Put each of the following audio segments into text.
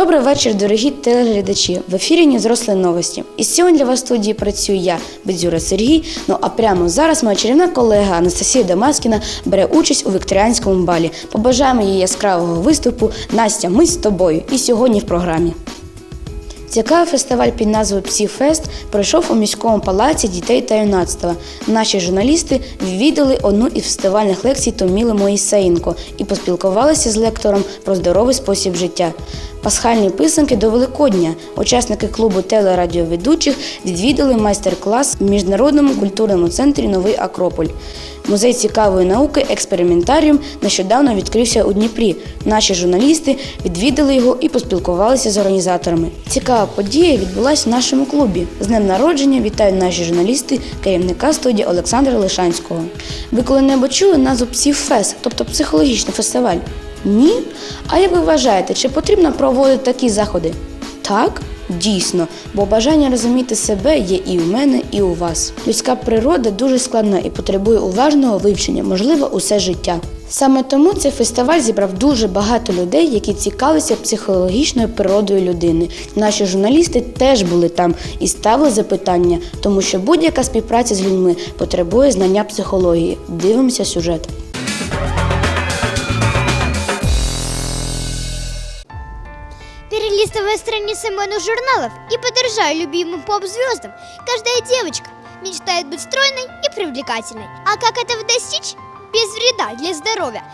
Добрий вечір, дорогі телеглядачі. В ефірі «Незрослі новості. І сьогодні для вас в студії працюю я, Бедзюра Сергій. Ну а прямо зараз моя чарівна колега Анастасія Дамаскіна бере участь у вікторіанському балі. Побажаємо їй яскравого виступу. Настя, ми з тобою. І сьогодні в програмі. Цікавий фестиваль під назвою «Псіфест» пройшов у міському палаці дітей та юнацтва. Наші журналісти відвідали одну із фестивальних лекцій Томіли Моїсеєнко і поспілкувалися з лектором про здоровий спосіб життя. Пасхальні писанки до Великодня. Учасники клубу телерадіоведучих відвідали майстер-клас в міжнародному культурному центрі Новий Акрополь. Музей цікавої науки Експериментаріум нещодавно відкрився у Дніпрі. Наші журналісти відвідали його і поспілкувалися з організаторами. Цікава подія відбулася в нашому клубі. З днем народження вітають наші журналісти, керівника студії Олександра Лишанського. Ви коли-небудь чули назву «Псіфест», тобто психологічний фестиваль? Ні? А як ви вважаєте, чи потрібно проводити такі заходи? Так, дійсно, бо бажання розуміти себе є і у мене, і у вас. Людська природа дуже складна і потребує уважного вивчення, можливо, усе життя. Саме тому цей фестиваль зібрав дуже багато людей, які цікавилися психологічною природою людини. Наші журналісти теж були там і ставили запитання, тому що будь-яка співпраця з людьми потребує знання психології. Дивимося сюжет. Моих журналов и подражая любимым поп-звездам, каждая девочка мечтает быть стройной и привлекательной. А как этого достичь без вреда для здоровья?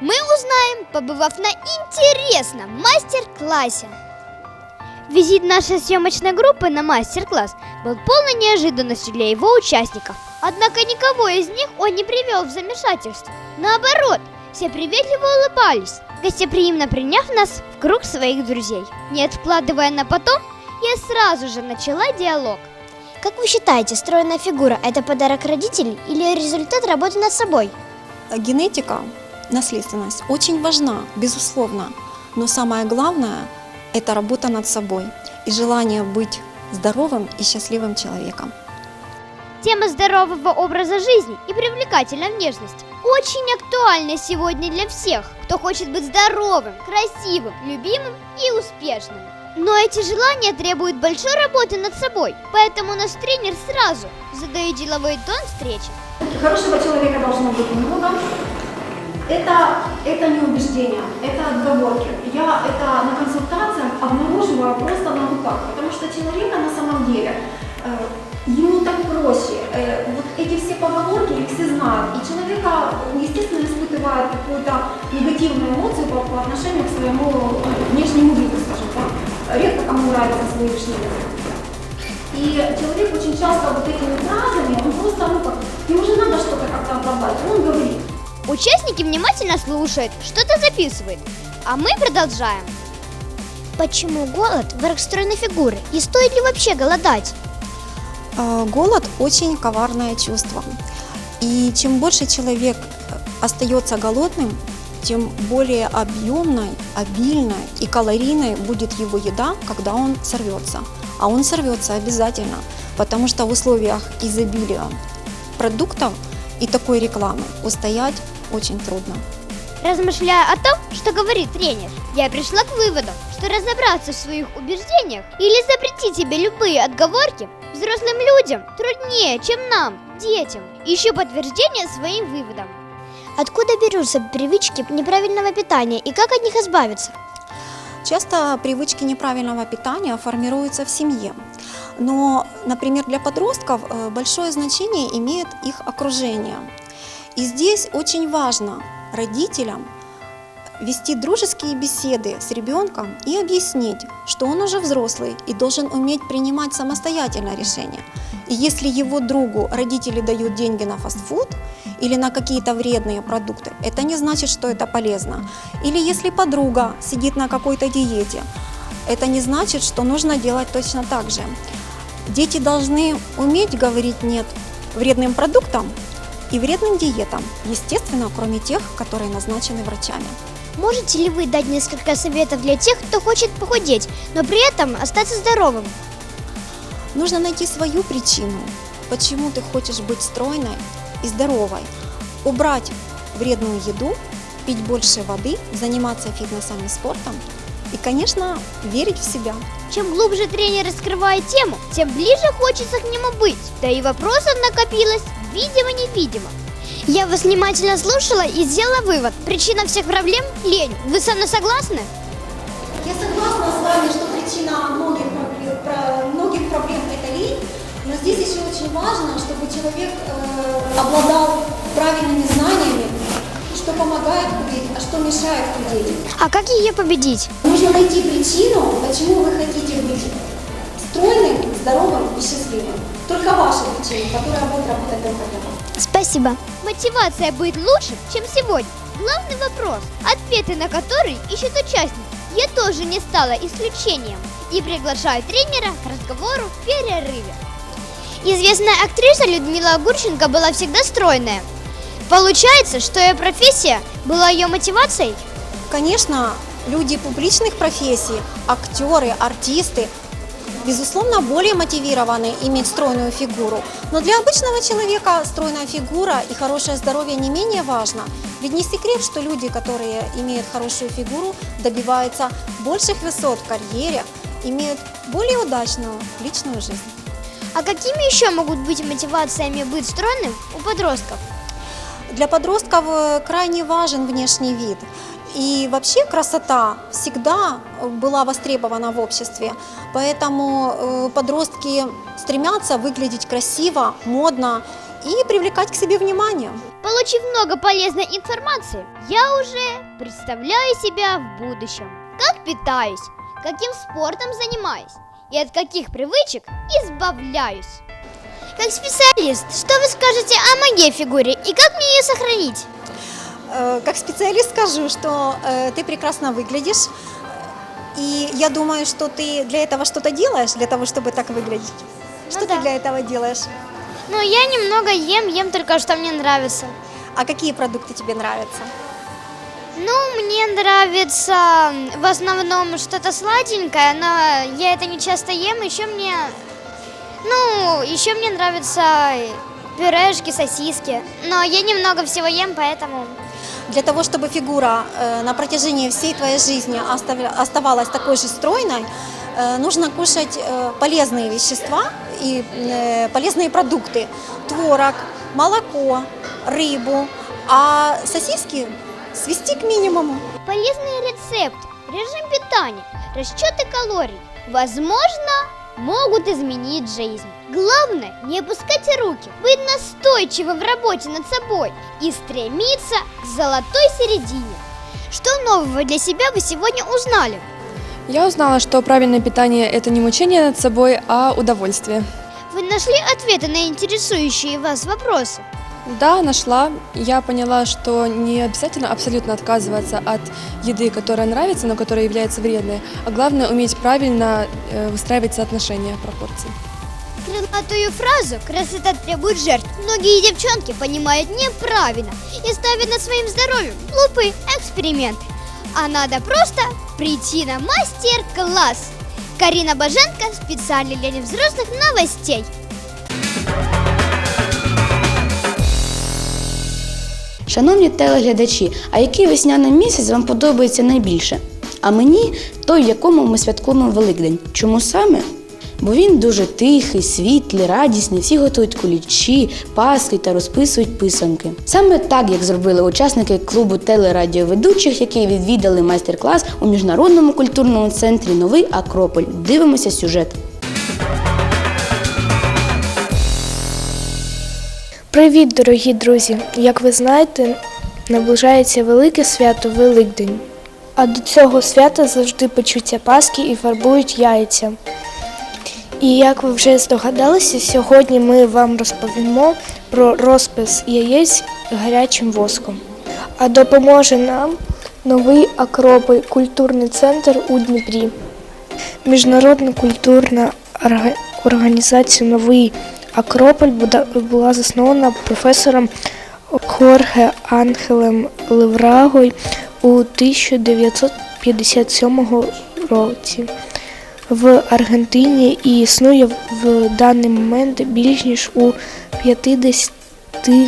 Мы узнаем, побывав на интересном мастер-классе. Визит нашей съемочной группы на мастер-класс был полной неожиданностью для его участников. Однако никого из них он не привел в замешательство. Наоборот, все приветливо улыбались, гостеприимно приняв нас в круг своих друзей. Не откладывая на потом, я сразу же начала диалог. Как вы считаете, стройная фигура – это подарок родителей или результат работы над собой? Генетика, наследственность очень важна, безусловно, но самое главное – это работа над собой и желание быть здоровым и счастливым человеком. Тема здорового образа жизни и привлекательной внешности очень актуальна сегодня для всех, кто хочет быть здоровым, красивым, любимым и успешным. Но эти желания требуют большой работы над собой, поэтому наш тренер сразу задает деловой тон встречи. Хорошего человека должно быть много. Это, это не убеждение, это отговорки. Я это на консультациях обнаруживаю просто на руках, потому что человека на самом деле, э, ему так проще. Э, вот эти все поговорки, их все знают. И человека, естественно, испытывает какую-то негативную эмоцию по, по отношению к своему э, внешнему виду, скажем так. Редко кому нравится свой внешний вид. И человек очень часто вот этими фразами, он просто, ну как, ему же надо что-то как-то оправдать, он говорит. Участники внимательно слушают, что-то записывают, а мы продолжаем. Почему голод – враг стройной фигуры? И стоит ли вообще голодать? Э, Голод очень коварное чувство. И чем больше человек э, остается голодным, тем более объемной, обильной и калорийной будет его еда, когда он сорвется. А он сорвется обязательно, потому что в условиях изобилия продуктов и такой рекламы устоять очень трудно. Размышляя о том, что говорит тренер, я пришла к выводу, что разобраться в своих убеждениях или запретить себе любые отговорки взрослым людям труднее, чем нам, детям. Ищу подтверждение своим выводам. Откуда берутся привычки неправильного питания и как от них избавиться? Часто привычки неправильного питания формируются в семье. Но, например, для подростков э, большое значение имеет их окружение. И здесь очень важно родителям вести дружеские беседы с ребенком и объяснить, что он уже взрослый и должен уметь принимать самостоятельно решения. И если его другу родители дают деньги на фастфуд или на какие-то вредные продукты, это не значит, что это полезно. Или если подруга сидит на какой-то диете, это не значит, что нужно делать точно так же. Дети должны уметь говорить «нет» вредным продуктам и вредным диетам, естественно, кроме тех, которые назначены врачами. Можете ли вы дать несколько советов для тех, кто хочет похудеть, но при этом остаться здоровым? Нужно найти свою причину, почему ты хочешь быть стройной и здоровой. Убрать вредную еду, пить больше воды, заниматься фитнесом и спортом и, конечно, верить в себя. Чем глубже тренер раскрывает тему, тем ближе хочется к нему быть. Да и вопросов накопилось, видимо-невидимо. Я вас внимательно слушала и сделала вывод. Причина всех проблем – лень. Вы со мной согласны? Я согласна с вами, что причина многих проблем, про- многих проблем это лень, но здесь еще очень важно, чтобы человек э, обладал правильными знаниями, что помогает худеть, а что мешает худеть. А как ее победить? Нужно найти причину, почему вы хотите быть стройным, здоровым и счастливым. Только ваша причина, которая будет работать только для вас. Спасибо. Мотивация будет лучше, чем сегодня. Главный вопрос, ответы на который ищут участники. Я тоже не стала исключением и приглашаю тренера к разговору в перерыве. Известная актриса Людмила Гурченко была всегда стройная. Получается, что ее профессия была ее мотивацией? Конечно, люди публичных профессий, актеры, артисты, безусловно, более мотивированы иметь стройную фигуру. Но для обычного человека стройная фигура и хорошее здоровье не менее важно. Ведь не секрет, что люди, которые имеют хорошую фигуру, добиваются больших высот в карьере, имеют более удачную личную жизнь. А какими еще могут быть мотивациями быть стройным у подростков? Для подростков э, крайне важен внешний вид. И вообще красота всегда была востребована в обществе. Поэтому э, подростки стремятся выглядеть красиво, модно и привлекать к себе внимание. Получив много полезной информации, я уже представляю себя в будущем. Как питаюсь, каким спортом занимаюсь и от каких привычек избавляюсь. Как специалист, что вы скажете о моей фигуре и как мне ее сохранить? Э, Как специалист скажу, что э, ты прекрасно выглядишь. И я думаю, что ты для этого что-то делаешь, для того, чтобы так выглядеть. Ну что да. ты для этого делаешь? Ну, я немного ем, ем только, что мне нравится. А какие продукты тебе нравятся? Ну, мне нравится в основном что-то сладенькое, но я это не часто ем. Еще мне, ну, еще мне нравятся пюрешки, сосиски. Но я немного всего ем, поэтому... Для того, чтобы фигура э, на протяжении всей твоей жизни оставалась такой же стройной, э, нужно кушать э, полезные вещества и полезные продукты. Творог, молоко, рыбу, а сосиски свести к минимуму. Полезный рецепт, режим питания, расчеты калорий, возможно, могут изменить жизнь. Главное, не опускать руки, быть настойчивым в работе над собой и стремиться к золотой середине. Что нового для себя вы сегодня узнали? Я узнала, что правильное питание – это не мучение над собой, а удовольствие. Вы нашли ответы на интересующие вас вопросы? Да, нашла. Я поняла, что не обязательно абсолютно отказываться от еды, которая нравится, но которая является вредной, а главное уметь правильно э, выстраивать соотношения пропорций. Крылатую фразу «красота требует жертв» многие девчонки понимают неправильно и ставят над своим здоровьем глупые эксперименты. А надо просто прийти на мастер-класс. Карина Баженко специально для невзрослых новостей. Шановні телеглядачі, а який весняний місяць вам подобається найбільше? А мені той, в якому ми святкуємо Великдень. Чому саме? Бо він дуже тихий, світлий, радісний, всі готують кулічі, паски та розписують писанки. Саме так, як зробили учасники клубу телерадіоведучих, які відвідали майстер-клас у міжнародному культурному центрі Новий Акрополь. Дивимося сюжет. Привіт, дорогі друзі! Як ви знаєте, наближається велике свято Великдень. А до цього свята завжди печуться паски і фарбують яйця. І як ви вже здогадалися, сьогодні ми вам розповімо про розпис яєць гарячим воском. А допоможе нам новий Акрополь культурний центр у Дніпрі. Міжнародна культурна організація Новий Акрополь була заснована професором Хорге Ангелем Леврагою у 1957 році в Аргентині і існує в даний момент більш ніж у 50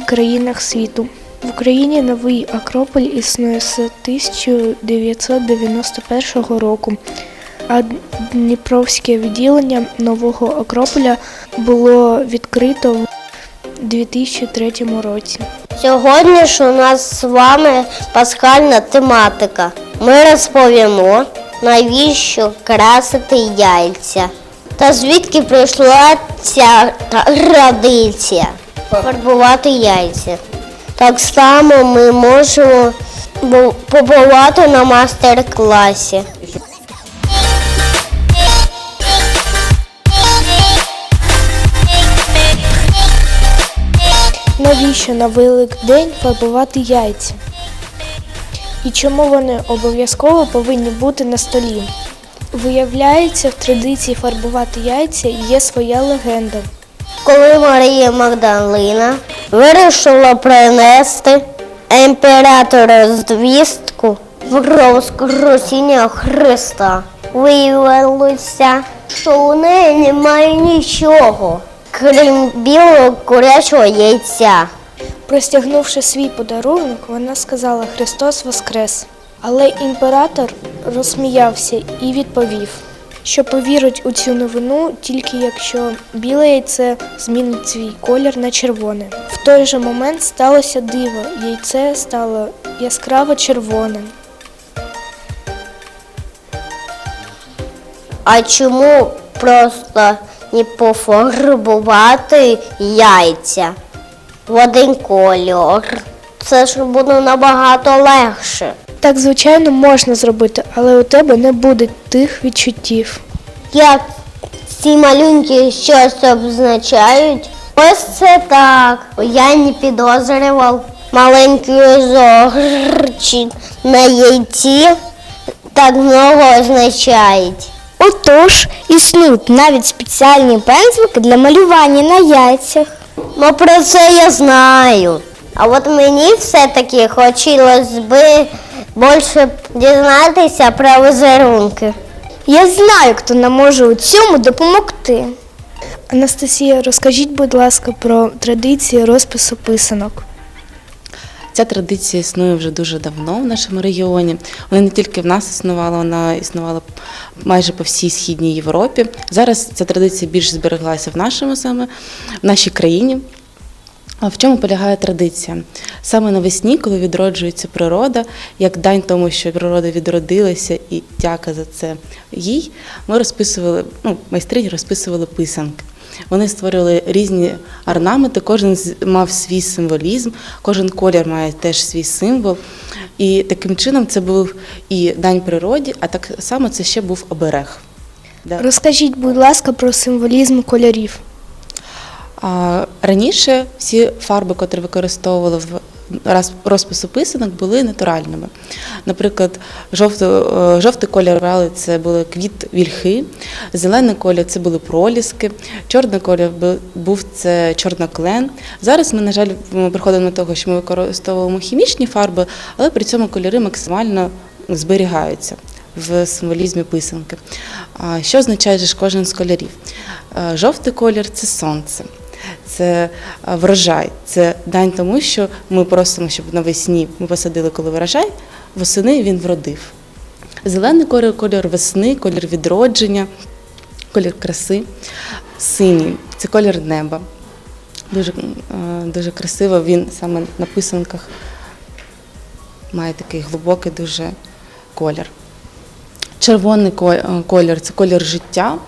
країнах світу. В Україні новий Акрополь існує з 1991 року, а Дніпровське відділення нового Акрополя було відкрито в 2003 році. Сьогодні ж у нас з вами пасхальна тематика. Ми розповімо, навіщо красити яйця. Та звідки прийшла ця традиція фарбувати яйця. Так само ми можемо побувати на мастер-класі. Навіщо на Великдень фарбувати яйця? І чому вони обов'язково повинні бути на столі? Виявляється, в традиції фарбувати яйця є своя легенда. Коли Марія Магдалина вирішила принести імператору звістку в Воскресіння Христа, виявилося, що у неї немає нічого, крім білого курячого яйця. Простягнувши свій подарунок, вона сказала Христос Воскрес. Але імператор розсміявся і відповів, що повірить у цю новину тільки якщо біле яйце змінить свій колір на червоне. В той же момент сталося диво, яйце стало яскраво червоним. А чому просто не пофарбувати яйця в один кольор? Це ж буде набагато легше. Так, звичайно, можна зробити, але у тебе не буде тих відчуттів. Як ці малюнки щось обозначають? Ось це так. Я не підозрював маленькі зорчі на яйці так много означають. Отож, існують навіть спеціальні пензлики для малювання на яйцях. Ну про це я знаю. А от мені все-таки хотілося би більше дізнатися про візерунки. Я знаю, хто нам може у цьому допомогти. Анастасія, розкажіть, будь ласка, про традиції розпису писанок. Ця традиція існує вже дуже давно в нашому регіоні. Вона не тільки в нас існувала, вона існувала майже по всій східній Європі. Зараз ця традиція більш збереглася в нашому саме в нашій країні. А в чому полягає традиція? Саме навесні, коли відроджується природа, як дань тому, що природа відродилася і дяка за це їй, ми розписували, ну, майстрині розписували писанки. Вони створювали різні орнаменти, кожен мав свій символізм, кожен колір має теж свій символ. І таким чином це був і дань природі, а так само це ще був оберег. Розкажіть, будь ласка, про символізм кольорів. Раніше всі фарби, котрі використовували в розпису писанок, були натуральними. Наприклад, жовтий, е, жовтий колір брали це були квіт вільхи, зелений колір це були проліски, чорний колір був це чорноклен. Зараз ми, на жаль, приходимо до того, що ми використовуємо хімічні фарби, але при цьому кольори максимально зберігаються в символізмі писанки. Що означає ж кожен з кольорів? Е, Жовтий колір це сонце, це е, врожай, це дань тому, що ми просимо, щоб навесні ми посадили, коли врожай, восени він вродив. Зелений колір колір весни, колір відродження, колір краси, синій це колір неба. Дуже, е, дуже красиво він саме на писанках має такий глибокий дуже колір. Червоний е, колір це колір життя,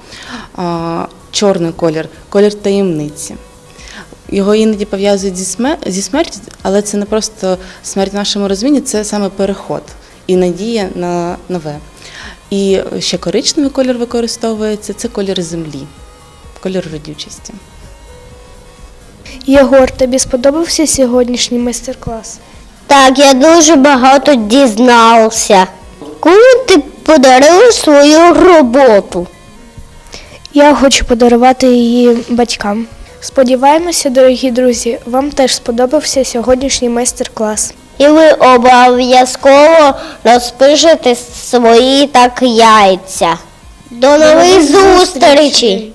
чорний колір колір таємниці. Його іноді пов'язують зі, смер- зі смертю, але це не просто смерть в нашому розумінні, це саме переход і надія на нове. І ще коричневий колір використовується це колір землі, колір родючості. Єгор, тобі сподобався сьогоднішній майстер-клас? Так, я дуже багато дізнався. Кому ти подарив свою роботу? Я хочу подарувати її батькам. Сподіваємося, дорогі друзі, вам теж сподобався сьогоднішній майстер-клас. І ви обов'язково розпишете свої так яйця. До нових зустрічей!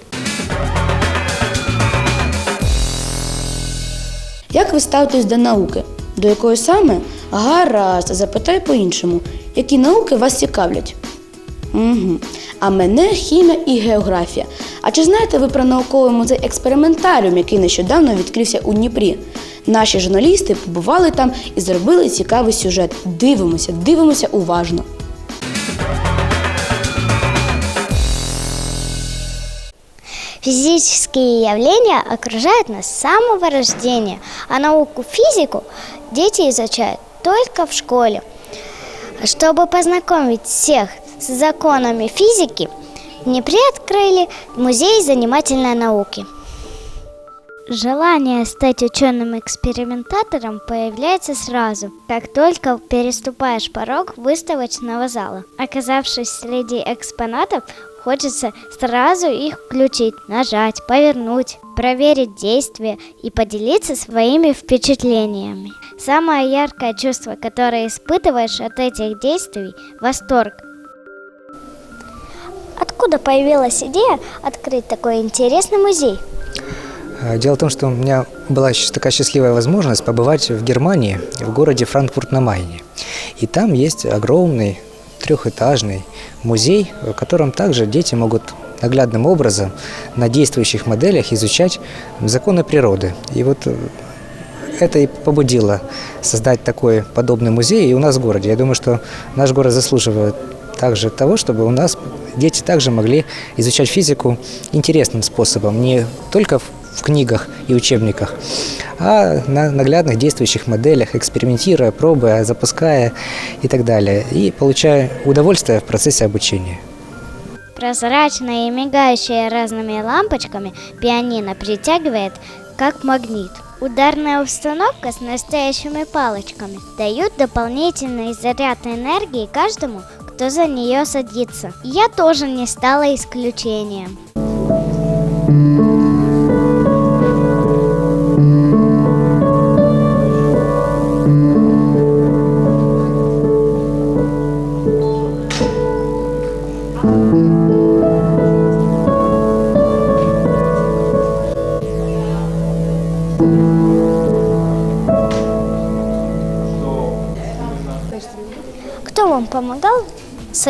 Як ви ставитесь до науки? До якої саме? Гаразд, запитай по-іншому. Які науки вас цікавлять? Угу. А мене хімія і географія. А чи знаєте ви про науковий музей експериментаріум, який нещодавно відкрився у Дніпрі? Наші журналісти побували там і зробили цікавий сюжет. Дивимося, дивимося уважно. Физические явления окружают нас с самого рождения, а науку физику дети изучают только в школе. Чтобы познакомить всех с законами физики, в Днепре открыли музей занимательной науки. Желание стать ученым-экспериментатором появляется сразу, как только переступаешь порог выставочного зала. Оказавшись среди экспонатов, хочется сразу их включить, нажать, повернуть, проверить действие и поделиться своими впечатлениями. Самое яркое чувство, которое испытываешь от этих действий – восторг. Откуда появилась идея открыть такой интересный музей? А, Дело в том, что у меня была такая счастливая возможность побывать в Германии, в городе Франкфурт на Майне. И там есть огромный трехэтажный музей, в котором также дети могут наглядным образом на действующих моделях изучать законы природы. И вот э, это и побудило создать такой подобный музей и у нас в городе. Я думаю, что наш город заслуживает также того, чтобы у нас дети также могли изучать физику интересным способом, не только в книгах и учебниках, а на наглядных действующих моделях, экспериментируя, пробуя, запуская и так далее, и получая удовольствие в процессе обучения. Прозрачная и мигающая разными лампочками пианино притягивает, как магнит. Ударная установка с настоящими палочками дают дополнительный заряд энергии каждому, кто за нее садится. Я тоже не стала исключением.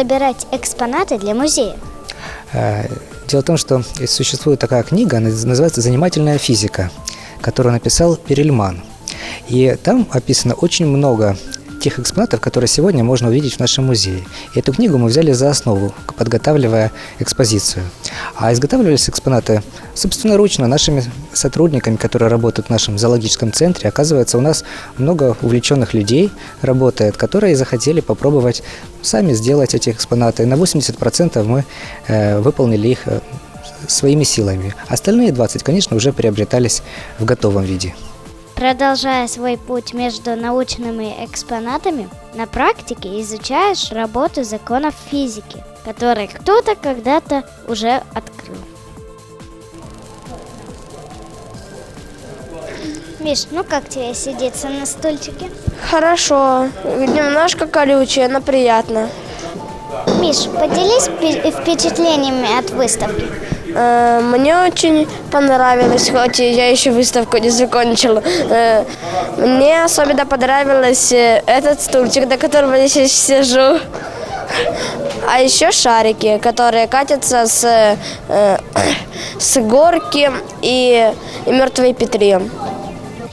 Собирать экспонаты для музея? Э, Дело в том, что существует такая книга, она называется «Занимательная физика», которую написал Перельман. И там описано очень много тех экспонатов, которые сегодня можно увидеть в нашем музее. И эту книгу мы взяли за основу, подготавливая экспозицию. А изготавливались экспонаты собственноручно нашими сотрудниками, которые работают в нашем зоологическом центре. Оказывается, у нас много увлеченных людей работает, которые захотели попробовать сами сделать эти экспонаты. На 80% мы э, выполнили их э, своими силами. Остальные 20, конечно, уже приобретались в готовом виде. Продолжая свой путь между научными экспонатами, на практике изучаешь работу законов физики, которые кто-то когда-то уже открыл. Миш, ну как тебе сидеться на стульчике? Хорошо, немножко колючее, но приятно. Миш, поделись впе- впечатлениями от выставки. Э, Мне очень понравилось, хоть я еще выставку не закончила. Э, Мне особенно понравилось э, этот стульчик, на котором я сейчас сижу. А еще шарики, которые катятся с, с горки и, и мертвой петли.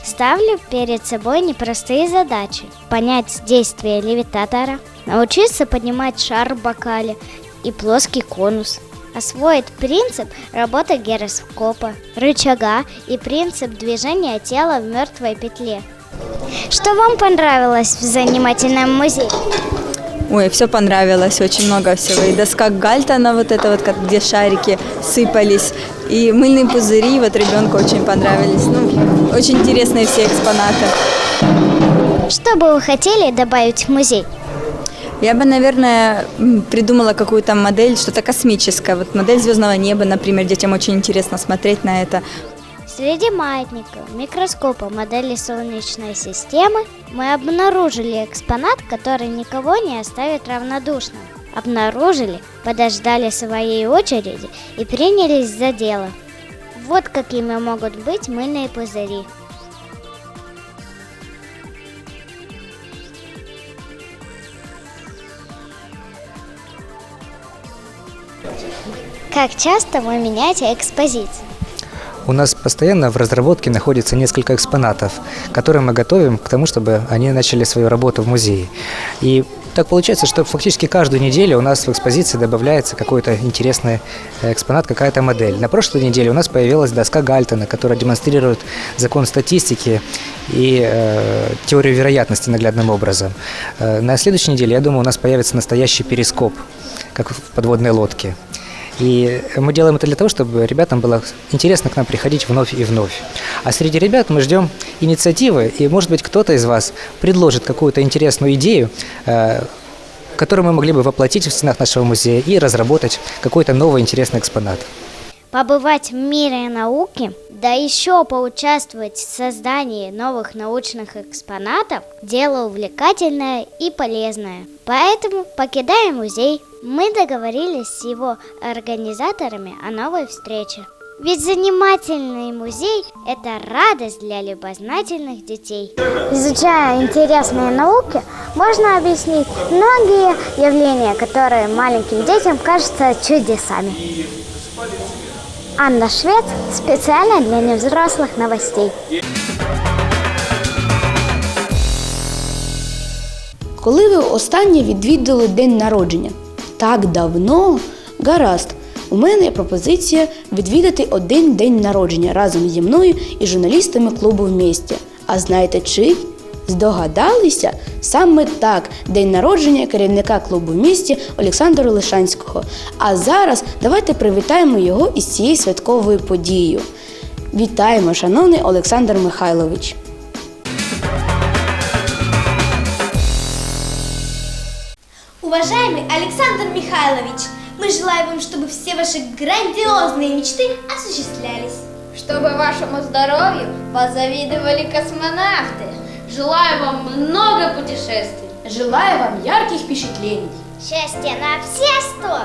Ставлю перед собой непростые задачи. Понять действие левитатора, научиться поднимать шар в бокале и плоский конус, освоить принцип работы гироскопа, рычага и принцип движения тела в мертвой петле. Что вам понравилось в занимательном музее? Ой, все понравилось, очень много всего. И доска Гальтона, вот это вот, где шарики сыпались, и мыльные пузыри, вот ребенку очень понравились. Ну, очень интересные все экспонаты. Что бы вы хотели добавить в музей? Я бы, наверное, придумала какую-то модель, что-то космическое. Вот модель звездного неба, например, детям очень интересно смотреть на это. Среди маятников, микроскопа, модели Солнечной системы мы обнаружили экспонат, который никого не оставит равнодушным. Обнаружили, подождали своей очереди и принялись за дело. Вот какими могут быть мыльные пузыри. Как часто вы меняете экспозиции? У нас постоянно в разработке находится несколько экспонатов, которые мы готовим к тому, чтобы они начали свою работу в музее. И так получается, что фактически каждую неделю у нас в экспозиции добавляется какой-то интересный э, экспонат, какая-то модель. На прошлой неделе у нас появилась доска Гальтона, которая демонстрирует закон статистики и э, теорию вероятности наглядным образом. Э, на следующей неделе, я думаю, у нас появится настоящий перископ, как в подводной лодке. И мы делаем это для того, чтобы ребятам было интересно к нам приходить вновь и вновь. А среди ребят мы ждем инициативы, и, может быть, кто-то из вас предложит какую-то интересную идею, э, которую мы могли бы воплотить в стенах нашего музея и разработать какой-то новый интересный экспонат. Побывать в мире науки, да еще поучаствовать в создании новых научных экспонатов – дело увлекательное и полезное. Поэтому покидаем музей. Мы договорились с его организаторами о новой встрече. Ведь занимательный музей – это радость для любознательных детей. Изучая интересные науки, можно объяснить многие явления, которые маленьким детям кажутся чудесами. Анна Швец специально для невзрослых новостей. Коли ви останнє відвідали день народження? Так давно? Гаразд. У мене є пропозиція відвідати один день народження разом зі мною і журналістами клубу в місті. А знаєте чий? Здогадалися? Саме так, день народження керівника клубу в місті Олександра Лишанського. А зараз давайте привітаємо його із цією святковою подією. Вітаємо, шановний Олександр Михайлович! Уважаемый Александр Михайлович, мы желаем вам, чтобы все ваши грандиозные мечты осуществлялись. Чтобы вашему здоровью позавидовали космонавты. Желаю вам много путешествий. Желаю вам ярких впечатлений! Счастье на все сто!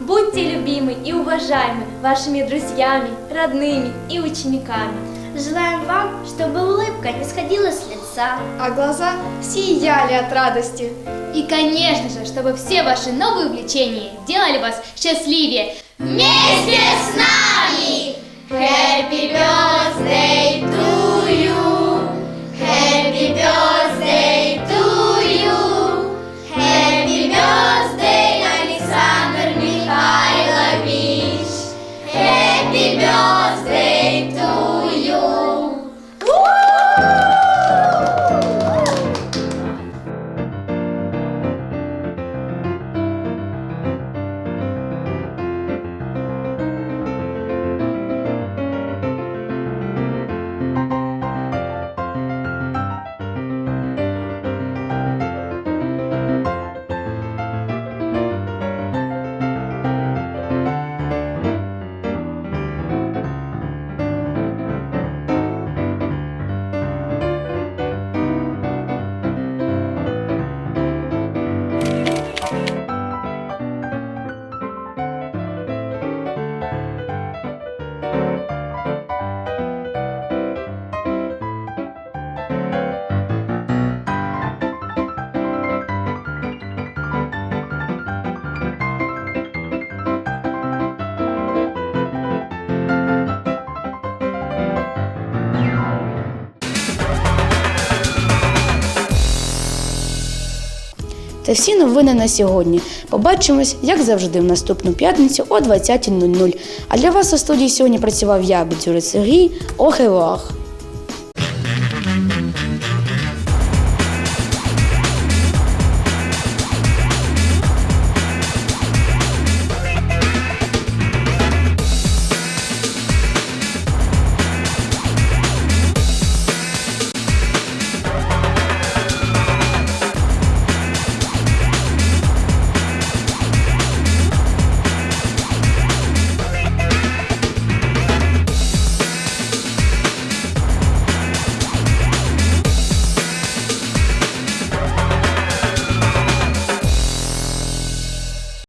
Будьте любимы и уважаемы вашими друзьями, родными и учениками. Желаем вам, чтобы улыбка не сходила с лица. А глаза сияли от радости. И, конечно же, чтобы все ваши новые увлечения делали вас счастливее. Вместе с нами! Happy birthday to you! Philippe Це всі новини на сьогодні. Побачимось, як завжди, в наступну п'ятницю о 20.00. А для вас у студії сьогодні працював я, Бедзюра Сергій. Охевах!